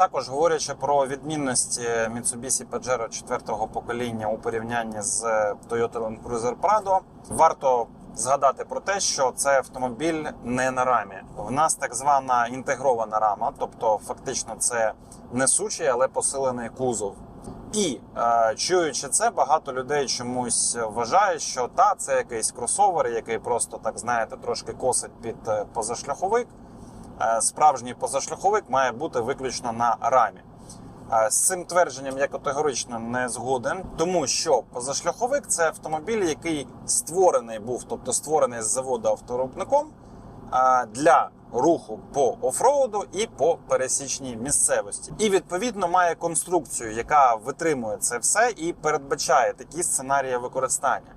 Також говорячи про відмінності Mitsubishi Pajero 4-го покоління у порівнянні з Toyota Land Cruiser Prado, варто згадати про те, що це автомобіль не на рамі. В нас так звана інтегрована рама, тобто фактично це несучий, але посилений кузов. І е, чуючи це, багато людей чомусь вважають, що та це якийсь кросовер, який просто так знаєте, трошки косить під е, позашляховик. Е, Справжній позашляховик має бути виключно на рамі. Е, З цим твердженням я категорично не згоден, тому що позашляховик це автомобіль, який створений був, тобто створений з заводу авторубником е, для руху по офроуду і по пересічній місцевості. І відповідно має конструкцію, яка витримує це все і передбачає такі сценарії використання.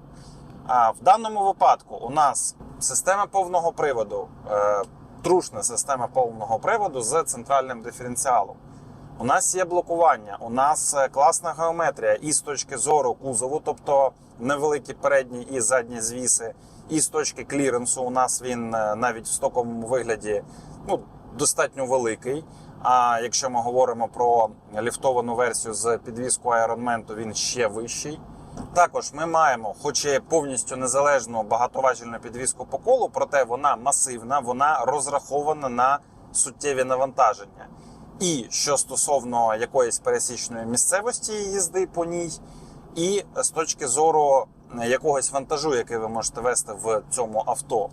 А в даному випадку у нас система повного приводу, трушна система повного приводу з центральним диференціалом. У нас є блокування, у нас е, класна геометрія і з точки зору кузову, тобто невеликі передні і задні звіси, і з точки кліренсу. У нас він е, навіть в стоковому вигляді ну, достатньо великий. А якщо ми говоримо про ліфтовану версію з підвіскою Ironman, то він ще вищий. Також ми маємо, хоч і повністю незалежну багатоважільну підвіску по колу, проте вона масивна, вона розрахована на суттєві навантаження. І що стосовно якоїсь пересічної місцевості їзди по ній, і з точки зору якогось вантажу, який ви можете вести в цьому авто.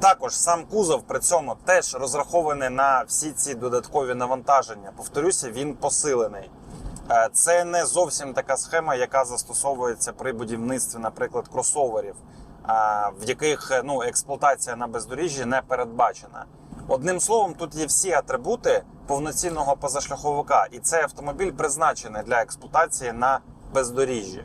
Також сам кузов при цьому теж розрахований на всі ці додаткові навантаження. Повторюся, він посилений. Е, Це не зовсім така схема, яка застосовується при будівництві, наприклад, кросоверів, е, в яких е, ну, експлуатація на бездоріжжі не передбачена. Одним словом, тут є всі атрибути повноцінного позашляховика, і цей автомобіль призначений для експлуатації на бездоріжжі.